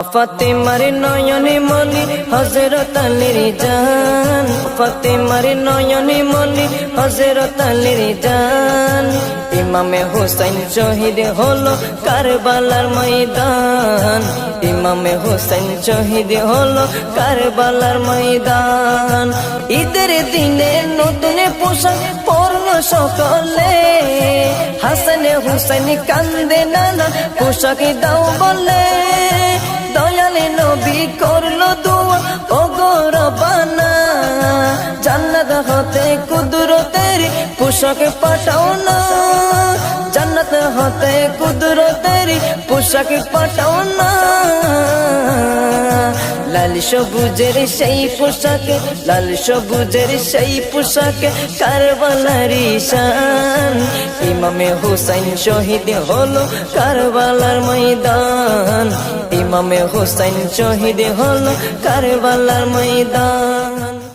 ফাতেমার নয়নে মনি হজরত আলীর জান। ফাতেমার নয়নে মনি হজরত আলীর জান। ইমামে হোসেন শহীদ হলো কারবালার ময়দান। ইমামে হোসেন শহীদ হলো কারবালার ময়দান। ঈদের দিনে নতুন পোশাক পরল সকলে। হাসান হুসেন কান্দে নানা পোশাক দাও বলে। করল দোয়া ও গৌরবানা জান্নাত হতে কুদরতের পোশাক পাঠাও না। জান্নাত হতে কুদরতের পোশাক পাঠাও না। লাল সবুজের সেই পোশাকে, লাল সবুজের সেই পোশাকে কারবালার ইমামে হুসাইন শহীদ হলো কারবালার ময়দান। ইমামে হোসাইন শহীদ হল কারবালার ময়দান।